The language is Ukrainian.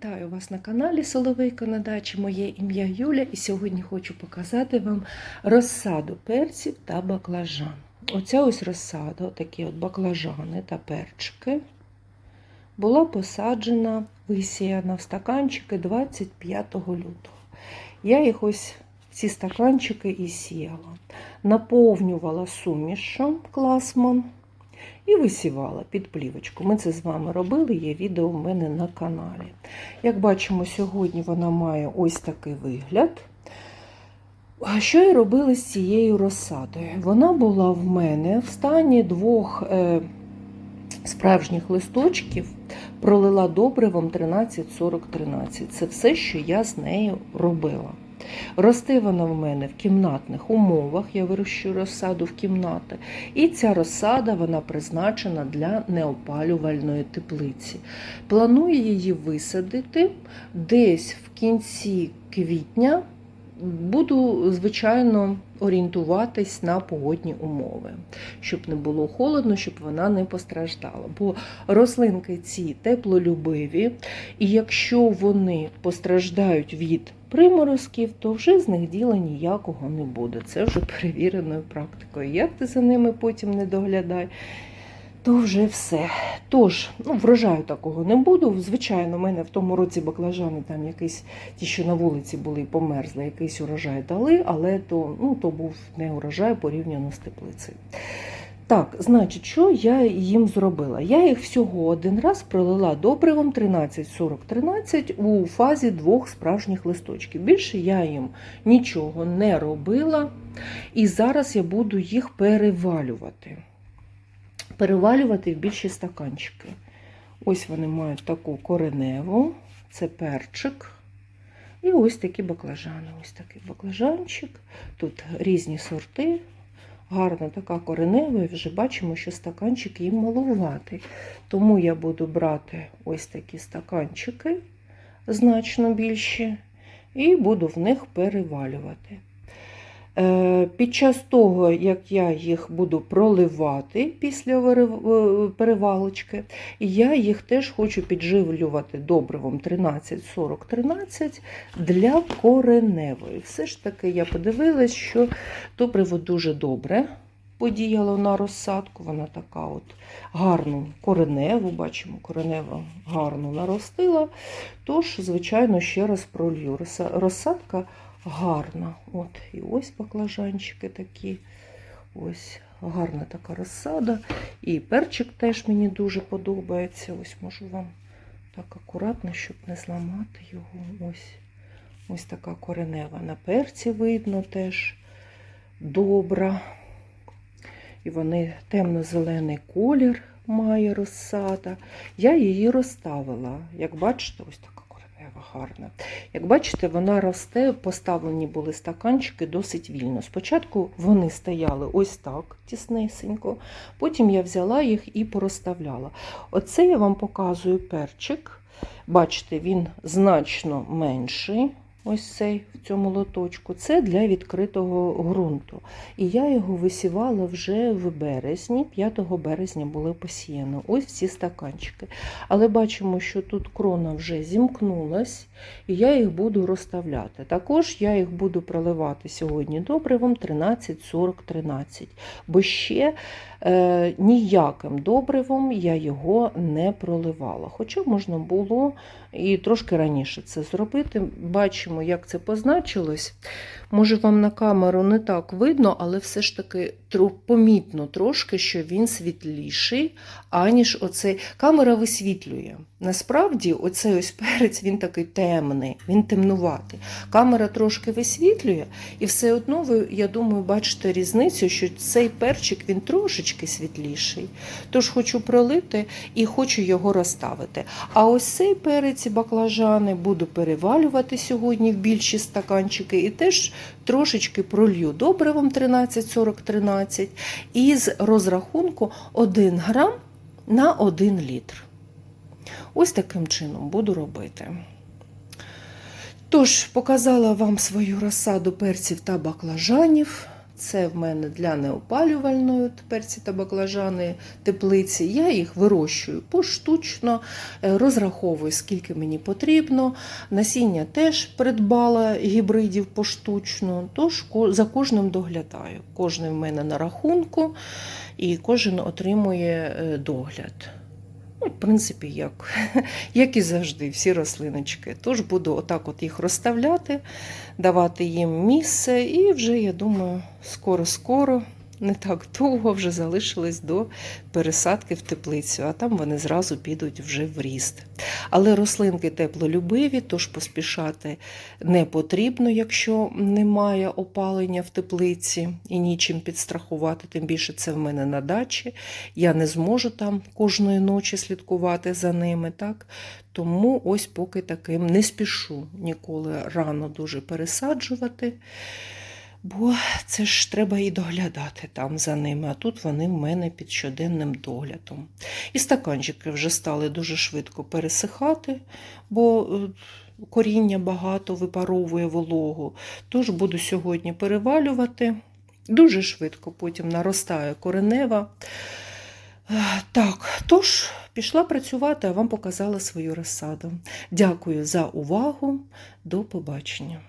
Вітаю вас на каналі Соловейко на дачі. Моє ім'я Юля, і сьогодні хочу показати вам розсаду перців та баклажан. Оця ось розсада, такі от баклажани та перчики, була посаджена, висіяна в стаканчики 25 лютого. Я їх ось ці стаканчики і сіяла. Наповнювала сумішем класман і висівала під плівочку. Ми це з вами робили, є відео в мене на каналі. Як бачимо, сьогодні вона має ось такий вигляд. Що я робила з цією розсадою? Вона була в мене в стані двох е, справжніх листочків, пролила добривом 13-40-13. Це все, що я з нею робила. Росте вона в мене в кімнатних умовах, я вирощую розсаду в кімнати. І ця розсада вона призначена для неопалювальної теплиці. Планую її висадити десь в кінці квітня. Буду, звичайно, орієнтуватись на погодні умови, щоб не було холодно, щоб вона не постраждала. Бо рослинки ці теплолюбиві, і якщо вони постраждають від приморозків, то вже з них діла ніякого не буде. Це вже перевіреною практикою. Як ти за ними потім не доглядай, то вже все. Тож, ну, врожаю такого не буду. Звичайно, в мене в тому році баклажани там якийсь, ті, що на вулиці були померзли, якийсь урожай дали, але то, ну, то був не урожай порівняно з теплицею. Так, значить, що я їм зробила? Я їх всього один раз пролила добривом 13-40-13 у фазі двох справжніх листочків. Більше я їм нічого не робила, і зараз я буду їх перевалювати. Перевалювати в більші стаканчики. Ось вони мають таку кореневу, це перчик. І ось такі баклажани. Ось такий баклажанчик. Тут різні сорти. Гарна така коренева, і вже бачимо, що стаканчик їм малуватий. Тому я буду брати ось такі стаканчики, значно більші, і буду в них перевалювати. Е, Під час того, як я їх буду проливати після перевалочки, я їх теж хочу підживлювати добривом 13-40-13 для кореневої. Все ж таки, я подивилась, що добриво дуже добре подіяло на розсадку. Вона така от гарну кореневу, бачимо, коренева гарно наростила. Тож, звичайно, ще раз пролью. Розсадка гарна. От, і ось баклажанчики такі. Ось гарна така розсада. І перчик теж мені дуже подобається. Ось можу вам так акуратно, щоб не зламати його. Ось ось така коренева. На перці видно теж добра. І вони темно-зелений колір має розсада. Я її розставила. Як бачите, ось така гарна. Як бачите, вона росте, поставлені були стаканчики досить вільно. Спочатку вони стояли ось так, тіснесенько, потім я взяла їх і порозставляла. Оце я вам показую перчик. Бачите, він значно менший. Ось цей в цьому лоточку. Це для відкритого ґрунту. І я його висівала вже в березні, 5 березня було посіяно. Ось ці стаканчики. Але бачимо, що тут крона вже зімкнулась, і я їх буду розставляти. Також я їх буду проливати сьогодні добривом 13-40-13, бо ще е, ніяким добривом я його не проливала. Хоча можна було і трошки раніше це зробити. Бачимо, як це позначилось. Може, вам на камеру не так видно, але все ж таки помітно трошки, що він світліший, аніж оцей. Камера висвітлює. Насправді, оцей ось перець він такий темний, він темнуватий. Камера трошки висвітлює, і все одно ви, я думаю, бачите різницю, що цей перчик він трошечки світліший. Тож хочу пролити і хочу його розставити. А ось цей перець і баклажани буду перевалювати сьогодні в більші стаканчики і теж трошечки пролью добривом 13-40-13 із розрахунку 1 грам на 1 літр. Ось таким чином буду робити. Тож, показала вам свою розсаду перців та баклажанів. Це в мене для неопалювальної перці та баклажани теплиці. Я їх вирощую поштучно, е, розраховую, скільки мені потрібно. Насіння теж придбала гібридів поштучно, тож за кожним доглядаю. Кожен в мене на рахунку, і кожен отримує е, догляд. Ну, в принципі, як, як і завжди, всі рослиночки. Тож буду отак от їх розставляти, давати їм місце, і вже, я думаю, скоро-скоро, не так довго вже залишилось до пересадки в теплицю, а там вони зразу підуть вже в ріст. Але рослинки теплолюбиві, тож поспішати не потрібно, якщо немає опалення в теплиці і нічим підстрахувати, тим більше це в мене на дачі. Я не зможу там кожної ночі слідкувати за ними. так? Тому ось поки таким не спішу ніколи рано дуже пересаджувати. Бо це ж треба і доглядати там за ними, а тут вони в мене під щоденним доглядом. І стаканчики вже стали дуже швидко пересихати, бо е, коріння багато випаровує вологу. Тож буду сьогодні перевалювати. Дуже швидко потім наростає коренева. Е, Так, тож пішла працювати, а вам показала свою розсаду. Дякую за увагу. До побачення.